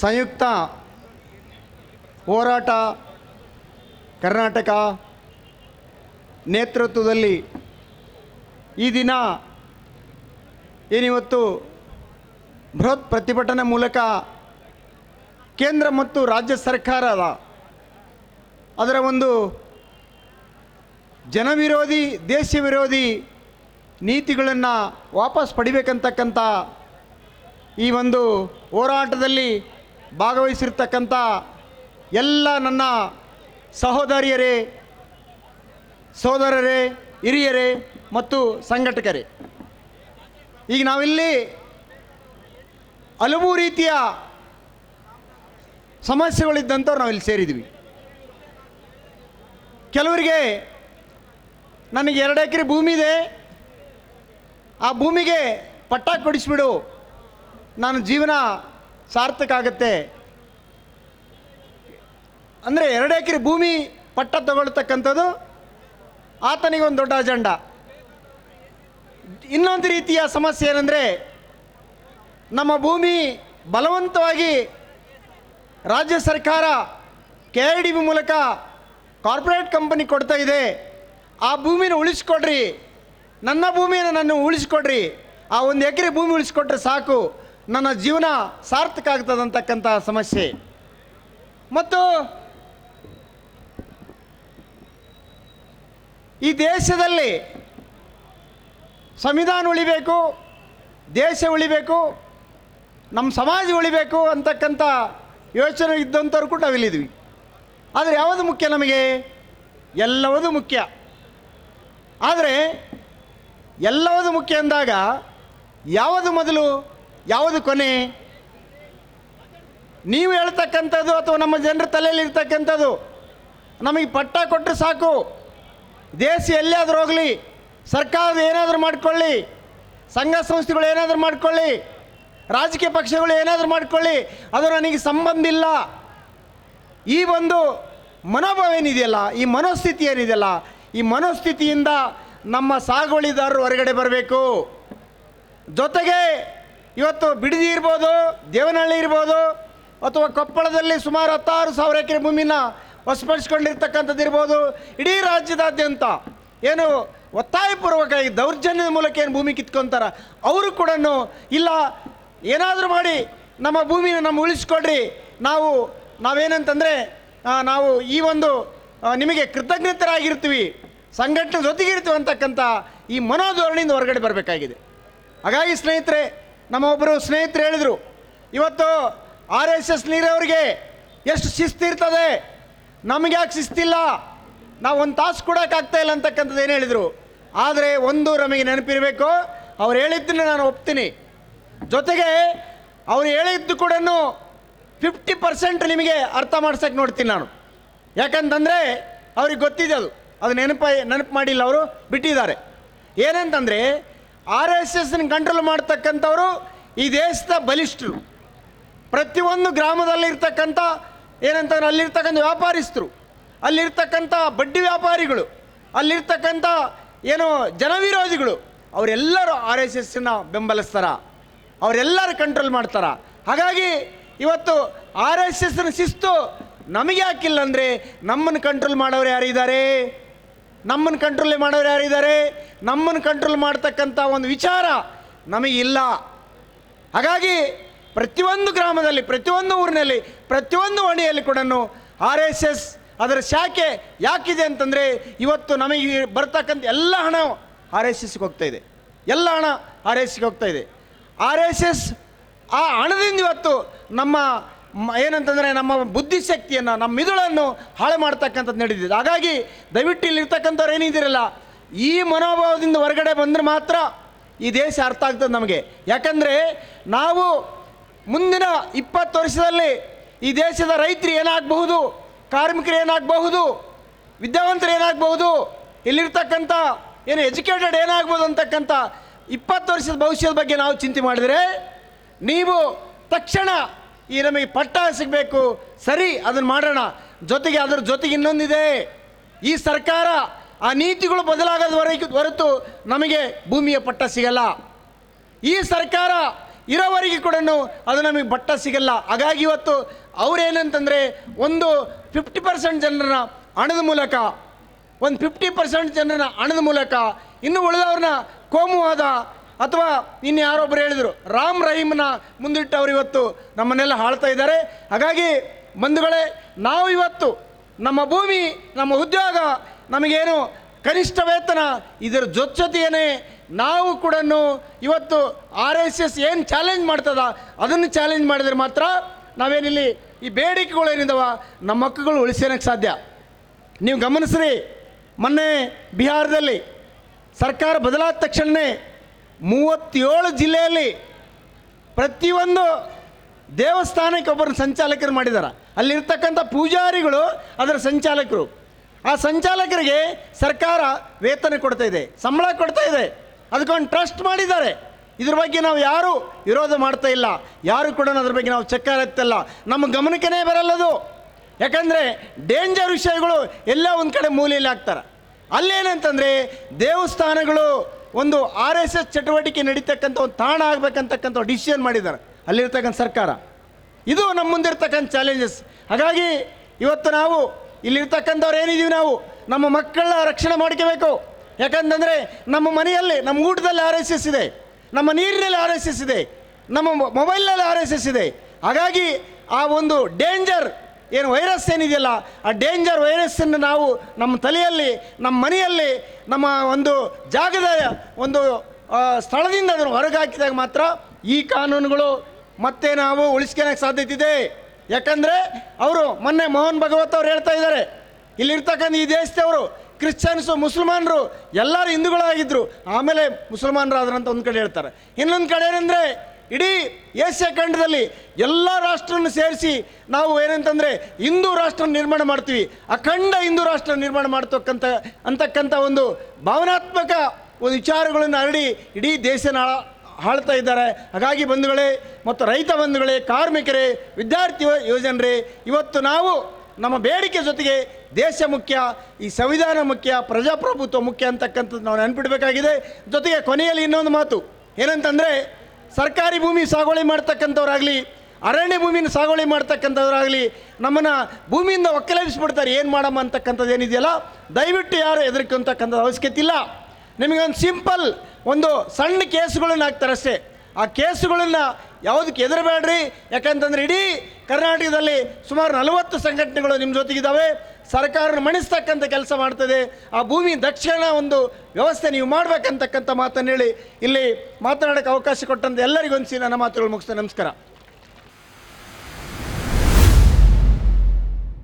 ಸಂಯುಕ್ತ ಹೋರಾಟ ಕರ್ನಾಟಕ ನೇತೃತ್ವದಲ್ಲಿ ಈ ದಿನ ಏನಿವತ್ತು ಬೃಹತ್ ಪ್ರತಿಭಟನೆ ಮೂಲಕ ಕೇಂದ್ರ ಮತ್ತು ರಾಜ್ಯ ಸರ್ಕಾರದ ಅದರ ಒಂದು ಜನವಿರೋಧಿ ದೇಶ ವಿರೋಧಿ ನೀತಿಗಳನ್ನು ವಾಪಸ್ ಪಡಿಬೇಕಂತಕ್ಕಂಥ ಈ ಒಂದು ಹೋರಾಟದಲ್ಲಿ ಭಾಗವಹಿಸಿರ್ತಕ್ಕಂಥ ಎಲ್ಲ ನನ್ನ ಸಹೋದರಿಯರೇ ಸೋದರರೇ ಹಿರಿಯರೇ ಮತ್ತು ಸಂಘಟಕರೇ. ಈಗ ನಾವಿಲ್ಲಿ ಹಲವು ರೀತಿಯ ಸಮಸ್ಯೆಗಳಿದ್ದಂಥವ್ರು ನಾವಿಲ್ಲಿ ಸೇರಿದ್ವಿ ಕೆಲವರಿಗೆ ನನಗೆ ಎರಡು ಎಕರೆ ಭೂಮಿ ಇದೆ. ಆ ಭೂಮಿಗೆ ಪಟ್ಟ ಕೊಡಿಸ್ಬಿಡು. ನಾನು ಜೀವನ ಸಾರ್ಥಕ ಆಗುತ್ತೆ ಅಂದರೆ ಎರಡು ಎಕರೆ ಭೂಮಿ ಪಟ್ಟ ತಗೊಳ್ತಕ್ಕಂಥದ್ದು ಆತನಿಗೆ ಒಂದು ದೊಡ್ಡ ಅಜೆಂಡ. ಇನ್ನೊಂದು ರೀತಿಯ ಸಮಸ್ಯೆ ಏನಂದರೆ ನಮ್ಮ ಭೂಮಿ ಬಲವಂತವಾಗಿ ರಾಜ್ಯ ಸರ್ಕಾರ ಕೆ ಆರ್ ಡಿ ಬಿ ಮೂಲಕ ಕಾರ್ಪೊರೇಟ್ ಕಂಪನಿ ಕೊಡ್ತಾ ಇದೆ. ಆ ಭೂಮಿನ ಉಳಿಸ್ಕೊಡ್ರಿ. ನನ್ನ ಭೂಮಿಯನ್ನು ನಾನು ಉಳಿಸ್ಕೊಡ್ರಿ. ಆ ಒಂದು ಎಕರೆ ಭೂಮಿ ಉಳಿಸ್ಕೊಟ್ರೆ ಸಾಕು. ನನ್ನ ಜೀವನ ಸಾರ್ಥಕ ಆಗ್ತದಂತಕ್ಕಂಥ ಸಮಸ್ಯೆ. ಮತ್ತು ಈ ದೇಶದಲ್ಲಿ ಸಂವಿಧಾನ ಉಳಿಬೇಕು, ದೇಶ ಉಳಿಬೇಕು, ನಮ್ಮ ಸಮಾಜ ಉಳಿಬೇಕು ಅಂತಕ್ಕಂಥ ಯೋಚನೆ ಇದ್ದಂಥವ್ರು ಕೂಡ ನಾವಿಲ್ಲಿದ್ವಿ ಆದರೆ ಯಾವುದು ಮುಖ್ಯ ನಮಗೆ? ಎಲ್ಲವೂ ಮುಖ್ಯ. ಆದರೆ ಎಲ್ಲವೂ ಮುಖ್ಯ ಅಂದಾಗ ಯಾವುದು ಮೊದಲು? ಯಾವುದು ಕೊನೆ? ನೀವು ಹೇಳ್ತಕ್ಕಂಥದ್ದು ಅಥವಾ ನಮ್ಮ ಜನರ ತಲೆಯಲ್ಲಿ ಇರ್ತಕ್ಕಂಥದ್ದು? ನಮಗೆ ಪಟ್ಟ ಕೊಟ್ಟರೆ ಸಾಕು. ದೇಶ ಎಲ್ಲಿಯಾದರೂ ಹೋಗಲಿ, ಸರ್ಕಾರದ ಏನಾದರೂ ಮಾಡ್ಕೊಳ್ಳಿ, ಸಂಘ ಸಂಸ್ಥೆಗಳು ಏನಾದರೂ ಮಾಡ್ಕೊಳ್ಳಿ, ರಾಜಕೀಯ ಪಕ್ಷಗಳು ಏನಾದರೂ ಮಾಡ್ಕೊಳ್ಳಿ, ಅದು ನನಗೆ ಸಂಬಂಧ ಇಲ್ಲ. ಈ ಒಂದು ಮನೋಭಾವ ಏನಿದೆಯಲ್ಲ, ಈ ಮನೋಸ್ಥಿತಿ ಏನಿದೆಯಲ್ಲ, ಈ ಮನೋಸ್ಥಿತಿಯಿಂದ ನಮ್ಮ ಸಾಗುವಳಿದಾರರು ಹೊರಗಡೆ ಬರಬೇಕು. ಜೊತೆಗೆ ಇವತ್ತು ಬಿಡದಿ ಇರ್ಬೋದು, ದೇವನಹಳ್ಳಿ ಇರ್ಬೋದು, ಅಥವಾ ಕೊಪ್ಪಳದಲ್ಲಿ ಸುಮಾರು ಹತ್ತಾರು ಸಾವಿರ ಎಕರೆ ಭೂಮಿನ ವಶಪಡಿಸ್ಕೊಂಡಿರ್ತಕ್ಕಂಥದ್ದು ಇರ್ಬೋದು, ಇಡೀ ರಾಜ್ಯದಾದ್ಯಂತ ಏನು ಒತ್ತಾಯಪೂರ್ವಕವಾಗಿ ದೌರ್ಜನ್ಯದ ಮೂಲಕ ಏನು ಭೂಮಿ ಕಿತ್ಕೊಂತಾರ, ಅವರು ಕೂಡ ಇಲ್ಲ, ಏನಾದರೂ ಮಾಡಿ ನಮ್ಮ ಭೂಮಿನ ನಮ್ಮ ಉಳಿಸ್ಕೊಡ್ರಿ, ನಾವು, ನಾವೇನಂತಂದರೆ ನಾವು ಈ ಒಂದು ನಿಮಗೆ ಕೃತಜ್ಞತರಾಗಿರ್ತೀವಿ, ಸಂಘಟನೆ ಜೊತೆಗಿರ್ತೀವಿ ಅಂತಕ್ಕಂಥ ಈ ಮನೋಧೋರಣೆಯಿಂದ ಹೊರಗಡೆ ಬರಬೇಕಾಗಿದೆ. ಹಾಗಾಗಿ ಸ್ನೇಹಿತರೆ ನಮ್ಮ ಒಬ್ಬರು ಸ್ನೇಹಿತರು ಹೇಳಿದರು, ಇವತ್ತು ಆರ್ ಎಸ್ ಎಸ್ ನೀರವ್ರಿಗೆ ಎಷ್ಟು ಶಿಸ್ತಿರ್ತದೆ ನಮಗೆ ಯಾಕೆ ಶಿಸ್ತಿಲ್ಲ. ನಾವು ಒಂದು ತಾಸು ಕೊಡೋಕ್ಕಾಗ್ತಾ ಇಲ್ಲ ಅಂತಕ್ಕಂಥದ್ದು ಏನು ಹೇಳಿದರು. ಆದರೆ ಒಂದು ನಮಗೆ ನೆನಪಿರಬೇಕು, ಅವ್ರು ಹೇಳಿದ್ದನ್ನು ನಾನು ಒಪ್ತೀನಿ. ಜೊತೆಗೆ ಅವ್ರು ಹೇಳಿದ್ದು ಕೂಡ ಫಿಫ್ಟಿ ಪರ್ಸೆಂಟ್ ನಿಮಗೆ ಅರ್ಥ ಮಾಡ್ಸೋಕ್ಕೆ ನೋಡ್ತೀನಿ ನಾನು. ಯಾಕಂತಂದರೆ ಅವ್ರಿಗೆ ಗೊತ್ತಿದೆ ಅದು. ಅದು ನೆನಪ, ನೆನಪು ಮಾಡಿಲ್ಲ ಅವರು, ಬಿಟ್ಟಿದ್ದಾರೆ. ಏನಂತಂದರೆ ಆರ್ ಎಸ್ ಎಸ್ನ ಕಂಟ್ರೋಲ್ ಮಾಡ್ತಕ್ಕಂಥವರು ಈ ದೇಶದ ಬಲಿಷ್ಠರು. ಪ್ರತಿಯೊಂದು ಗ್ರಾಮದಲ್ಲಿರ್ತಕ್ಕಂಥ ಏನಂತಂದ್ರೆ ಅಲ್ಲಿರ್ತಕ್ಕಂಥ ವ್ಯಾಪಾರಿಸ್ತರು, ಅಲ್ಲಿರ್ತಕ್ಕಂಥ ಬಡ್ಡಿ ವ್ಯಾಪಾರಿಗಳು, ಅಲ್ಲಿರ್ತಕ್ಕಂಥ ಏನು ಜನವಿರೋಧಿಗಳು, ಅವರೆಲ್ಲರೂ ಆರ್ ಎಸ್ ಎಸ್ನ ಬೆಂಬಲಿಸ್ತಾರ. ಅವರೆಲ್ಲರೂ ಕಂಟ್ರೋಲ್ ಮಾಡ್ತಾರ. ಹಾಗಾಗಿ ಇವತ್ತು ಆರ್ ಎಸ್ ಎಸ್ನ ಶಿಸ್ತು ನಮಗೆ ಯಾಕಿಲ್ಲ ಅಂದರೆ ನಮ್ಮನ್ನು ಕಂಟ್ರೋಲ್ ಮಾಡೋರು ಯಾರಿದ್ದಾರೆ? ನಮ್ಮನ್ನು ಕಂಟ್ರೋಲ್ ಮಾಡೋರು ಯಾರಿದ್ದಾರೆ? ನಮ್ಮನ್ನು ಕಂಟ್ರೋಲ್ ಮಾಡ್ತಕ್ಕಂಥ ಒಂದು ವಿಚಾರ ನಮಗಿಲ್ಲ ಹಾಗಾಗಿ ಪ್ರತಿಯೊಂದು ಗ್ರಾಮದಲ್ಲಿ, ಪ್ರತಿಯೊಂದು ಊರಿನಲ್ಲಿ, ಪ್ರತಿಯೊಂದು ಹಣಿಯಲ್ಲಿ ಕೂಡ ಆರ್ ಎಸ್ ಎಸ್ ಅದರ ಶಾಖೆ ಯಾಕಿದೆ ಅಂತಂದರೆ ಇವತ್ತು ನಮಗೆ ಬರ್ತಕ್ಕಂಥ ಎಲ್ಲ ಹಣ ಆರ್ ಎಸ್ ಎಸ್ಗೆ ಹೋಗ್ತಾ ಇದೆ. ಎಲ್ಲ ಹಣ ಆರ್ ಎಸ್ಗೆ ಹೋಗ್ತಾ ಇದೆ. ಆರ್ ಎಸ್ ಎಸ್ ಆ ಹಣದಿಂದ ಇವತ್ತು ನಮ್ಮ ಏನಂತಂದರೆ ನಮ್ಮ ಬುದ್ಧಿಶಕ್ತಿಯನ್ನು, ನಮ್ಮ ಮಿದುಳನ್ನು ಹಾಳು ಮಾಡ್ತಕ್ಕಂಥದ್ದು ನಡೆದಿದೆ. ಹಾಗಾಗಿ ದಯವಿಟ್ಟು ಇಲ್ಲಿರ್ತಕ್ಕಂಥವ್ರು ಏನಿದ್ದೀರಲ್ಲ, ಈ ಮನೋಭಾವದಿಂದ ಹೊರಗಡೆ ಬಂದರೆ ಮಾತ್ರ ಈ ದೇಶ ಅರ್ಥ ಆಗ್ತದೆ ನಮಗೆ. ಯಾಕಂದರೆ ನಾವು ಮುಂದಿನ ಇಪ್ಪತ್ತು ವರ್ಷದಲ್ಲಿ ಈ ದೇಶದ ರೈತರು ಏನಾಗಬಹುದು, ಕಾರ್ಮಿಕರು ಏನಾಗಬಹುದು, ವಿದ್ಯಾವಂತರು ಏನಾಗಬಹುದು, ಇಲ್ಲಿರ್ತಕ್ಕಂಥ ಏನು ಎಜುಕೇಟೆಡ್ ಏನಾಗ್ಬೋದು ಅಂತಕ್ಕಂಥ ಇಪ್ಪತ್ತು ವರ್ಷದ ಭವಿಷ್ಯದ ಬಗ್ಗೆ ನಾವು ಚಿಂತೆ ಮಾಡಿದರೆ, ನೀವು ತಕ್ಷಣ ಈ ನಮಗೆ ಪಟ್ಟ ಸಿಗಬೇಕು. ಸರಿ, ಅದನ್ನು ಮಾಡೋಣ. ಜೊತೆಗೆ ಅದರ ಜೊತೆಗೆ ಇನ್ನೊಂದಿದೆ. ಈ ಸರ್ಕಾರ ಆ ನೀತಿಗಳು ಬದಲಾಗದವರೆಗೆ ಹೊರತು ನಮಗೆ ಭೂಮಿಯ ಪಟ್ಟ ಸಿಗಲ್ಲ. ಈ ಸರ್ಕಾರ ಇರೋವರೆಗೆ ಕೂಡ ಅದು ನಮಗೆ ಬಟ್ಟ ಸಿಗಲ್ಲ. ಹಾಗಾಗಿ ಇವತ್ತು ಅವರೇನಂತಂದರೆ ಒಂದು ಫಿಫ್ಟಿ ಪರ್ಸೆಂಟ್ ಜನರನ್ನ ಹಣದ ಮೂಲಕ, ಒಂದು ಫಿಫ್ಟಿ ಪರ್ಸೆಂಟ್ ಜನರನ್ನ ಹಣದ ಮೂಲಕ, ಇನ್ನು ಉಳಿದವ್ರನ್ನ ಕೋಮುವಾದ ಅಥವಾ ಇನ್ನು ಯಾರೊಬ್ಬರು ಹೇಳಿದರು, ರಾಮ್ ರಹೀಮ್ನ ಮುಂದಿಟ್ಟು ಅವರು ಇವತ್ತು ನಮ್ಮನ್ನೆಲ್ಲ ಆಳ್ತಾ ಇದ್ದಾರೆ. ಹಾಗಾಗಿ ಬಂಧುಗಳೇ, ನಾವು ಇವತ್ತು ನಮ್ಮ ಭೂಮಿ, ನಮ್ಮ ಉದ್ಯೋಗ, ನಮಗೇನು ಕನಿಷ್ಠ ವೇತನ, ಇದರ ಜೊತೆಯೇ ನಾವು ಕೂಡ ಇವತ್ತು ಆರ್ ಎಸ್ ಎಸ್ ಏನು ಚಾಲೆಂಜ್ ಮಾಡ್ತದ, ಅದನ್ನು ಚಾಲೆಂಜ್ ಮಾಡಿದರೆ ಮಾತ್ರ ನಾವೇನಿಲ್ಲಿ ಈ ಬೇಡಿಕೆಗಳು ಏನಿದಾವ, ನಮ್ಮ ಮಕ್ಕಳು ಉಳಿಸೋಣಕ್ಕೆ ಸಾಧ್ಯ. ನೀವು ಗಮನಿಸ್ರಿ, ಮೊನ್ನೆ ಬಿಹಾರದಲ್ಲಿ ಸರ್ಕಾರ ಬದಲಾದ ತಕ್ಷಣವೇ ಮೂವತ್ತೇಳು ಜಿಲ್ಲೆಯಲ್ಲಿ ಪ್ರತಿಯೊಂದು ದೇವಸ್ಥಾನಕ್ಕೆ ಒಬ್ಬರು ಸಂಚಾಲಕರು ಮಾಡಿದ್ದಾರೆ ಅಲ್ಲಿರ್ತಕ್ಕಂಥ ಪೂಜಾರಿಗಳು ಅದರ ಸಂಚಾಲಕರು. ಆ ಸಂಚಾಲಕರಿಗೆ ಸರ್ಕಾರ ವೇತನ ಕೊಡ್ತಾ ಇದೆ, ಸಂಬಳ ಕೊಡ್ತಾ ಇದೆ. ಅದಕ್ಕೊಂದು ಟ್ರಸ್ಟ್ ಮಾಡಿದ್ದಾರೆ. ಇದ್ರ ಬಗ್ಗೆ ನಾವು ಯಾರೂ ವಿರೋಧ ಮಾಡ್ತಾ ಇಲ್ಲ. ಯಾರು ಕೂಡ ಅದ್ರ ಬಗ್ಗೆ ನಾವು ಚಕ್ಕಾರ ಎತ್ತಲ್ಲ. ನಮ್ಮ ಗಮನಕ್ಕೇ ಬರಲ್ಲದು ಯಾಕಂದರೆ ಡೇಂಜರ್ ವಿಷಯಗಳು ಎಲ್ಲ ಒಂದು ಕಡೆ ಮೂಲೆಯಲ್ಲಿ ಹಾಕ್ತಾರೆ ಅಲ್ಲೇನಂತಂದರೆ ದೇವಸ್ಥಾನಗಳು ಒಂದು ಆರ್ ಎಸ್ ಎಸ್ ಚಟುವಟಿಕೆ ನಡೀತಕ್ಕಂಥ ಒಂದು ತಾಣ ಆಗ್ಬೇಕಂತಕ್ಕಂಥ ಡಿಸಿಷನ್ ಮಾಡಿದ್ದಾರೆ. ಅಲ್ಲಿರ್ತಕ್ಕಂಥ ಸರ್ಕಾರ. ಇದು ನಮ್ಮ ಮುಂದಿರ್ತಕ್ಕಂಥ ಚಾಲೆಂಜಸ್ ಹಾಗಾಗಿ ಇವತ್ತು ನಾವು ಇಲ್ಲಿರ್ತಕ್ಕಂಥವ್ರು ಏನಿದ್ದೀವಿ ನಾವು? ನಮ್ಮ ಮಕ್ಕಳನ್ನ ರಕ್ಷಣೆ ಮಾಡ್ಕೋಬೇಕು. ಯಾಕಂತಂದರೆ ನಮ್ಮ ಮನೆಯಲ್ಲಿ, ನಮ್ಮ ಊಟದಲ್ಲಿ ಆರ್ ಇದೆ. ನಮ್ಮ ನೀರಿನಲ್ಲಿ ಆರ್ ಎಸ್ ಎಸ್ ಇದೆ. ನಮ್ಮ ಮೊಬೈಲ್ನಲ್ಲಿ ಆರ್ ಎಸ್ ಇದೆ. ಹಾಗಾಗಿ ಆ ಒಂದು ಡೇಂಜರ್ ಏನು ವೈರಸ್ ಏನಿದೆಯಲ್ಲ, ಆ ಡೇಂಜರ್ ವೈರಸ್ಸನ್ನು ನಾವು ನಮ್ಮ ತಲೆಯಲ್ಲಿ, ನಮ್ಮ ಮನೆಯಲ್ಲಿ, ನಮ್ಮ ಒಂದು ಜಾಗದ ಒಂದು ಸ್ಥಳದಿಂದ ಅದನ್ನು ಹೊರಗೆ ಹಾಕಿದಾಗ ಮಾತ್ರ ಈ ಕಾನೂನುಗಳು ಮತ್ತೆ ನಾವು ಉಳಿಸ್ಕೊಳಕ್ಕೆ ಸಾಧ್ಯತೆ ಇದೆ ಯಾಕಂದರೆ ಅವರು ಮೊನ್ನೆ ಮೋಹನ್ ಭಗವತ್ ಅವ್ರು ಹೇಳ್ತಾ ಇದ್ದಾರೆ, ಇಲ್ಲಿರ್ತಕ್ಕಂಥ ಈ ದೇಶದವರು ಕ್ರಿಶ್ಚಿಯನ್ಸು, ಮುಸಲ್ಮಾನರು ಎಲ್ಲರೂ ಹಿಂದೂಗಳಾಗಿದ್ದರು ಆಮೇಲೆ ಮುಸಲ್ಮಾನರಾದ್ರಂತ ಒಂದು ಕಡೆ ಹೇಳ್ತಾರೆ. ಇನ್ನೊಂದು ಕಡೆ ಏನಂದರೆ ಇಡೀ ಏಷ್ಯಾ ಖಂಡದಲ್ಲಿ ಎಲ್ಲ ರಾಷ್ಟ್ರವನ್ನು ಸೇರಿಸಿ ನಾವು ಏನಂತಂದರೆ ಹಿಂದೂ ರಾಷ್ಟ್ರ ನಿರ್ಮಾಣ ಮಾಡ್ತೀವಿ. ಅಖಂಡ ಹಿಂದೂ ರಾಷ್ಟ್ರ ನಿರ್ಮಾಣ ಮಾಡ್ತಕ್ಕಂಥ, ಅಂತಕ್ಕಂಥ ಒಂದು ಭಾವನಾತ್ಮಕ ಒಂದು ವಿಚಾರಗಳನ್ನು ಹರಡಿ ಇಡೀ ದೇಶನ ಆಳ- ಆಳ್ತಾ ಇದ್ದಾರೆ. ಹಾಗಾಗಿ ಬಂಧುಗಳೇ ಮತ್ತು ರೈತ ಬಂಧುಗಳೇ, ಕಾರ್ಮಿಕರೇ, ವಿದ್ಯಾರ್ಥಿ ಯೋಜನರೇ, ಇವತ್ತು ನಾವು ನಮ್ಮ ಬೇಡಿಕೆ ಜೊತೆಗೆ ದೇಶ ಮುಖ್ಯ, ಈ ಸಂವಿಧಾನ ಮುಖ್ಯ, ಪ್ರಜಾಪ್ರಭುತ್ವ ಮುಖ್ಯ ಅಂತಕ್ಕಂಥದ್ದು ನಾವು ನೆನ್ಪಿಡಬೇಕಾಗಿದೆ. ಜೊತೆಗೆ ಕೊನೆಯಲ್ಲಿ ಇನ್ನೊಂದು ಮಾತು. ಏನಂತಂದರೆ ಸರ್ಕಾರಿ ಭೂಮಿ ಸಾಗುವಳಿ ಮಾಡ್ತಕ್ಕಂಥವ್ರಾಗಲಿ, ಅರಣ್ಯ ಭೂಮಿನ ಸಾಗುವಳಿ ಮಾಡ್ತಕ್ಕಂಥವ್ರಾಗಲಿ, ನಮ್ಮನ್ನು ಭೂಮಿಯಿಂದ ಒಕ್ಕಲಿಸ್ಬಿಡ್ತಾರೆ ಏನು ಮಾಡಮ್ಮ ಅಂತಕ್ಕಂಥದ್ದು ಏನಿದೆಯಲ್ಲ? ದಯವಿಟ್ಟು ಯಾರು ಹೆದರ್ಕೊಂತಕ್ಕಂಥ ಅವಶ್ಯಕತೆ ಇಲ್ಲ. ನಿಮಗೊಂದು ಸಿಂಪಲ್ ಒಂದು ಸಣ್ಣ ಕೇಸುಗಳನ್ನ ಹಾಕ್ತಾರೆ ಅಷ್ಟೇ. ಆ ಕೇಸುಗಳನ್ನು ಯಾವುದಕ್ಕೆ ಹೆದರಬೇಡ್ರಿ ಯಾಕಂತಂದ್ರೆ ಇಡೀ ಕರ್ನಾಟಕದಲ್ಲಿ ಸುಮಾರು ನಲವತ್ತು ಸಂಘಟನೆಗಳು ನಿಮ್ಮ ಜೊತೆಗಿದ್ದಾವೆ. ಸರ್ಕಾರ ಮಣಿಸ್ತಕ್ಕಂಥ ಕೆಲಸ ಮಾಡ್ತದೆ. ಆ ಭೂಮಿ ದಕ್ಷಿಣ ಒಂದು ವ್ಯವಸ್ಥೆ ನೀವು ಮಾಡ್ಬೇಕಂತಕ್ಕಂಥ ಮಾತನ್ನು ಹೇಳಿ ಇಲ್ಲಿ ಮಾತನಾಡೋಕ್ಕೆ ಅವಕಾಶ ಕೊಟ್ಟಂತ ಎಲ್ಲರಿಗೂ ನನ್ನ ಮಾತುಗಳು ಮುಗಿಸ್ತೇನೆ ನಮಸ್ಕಾರ.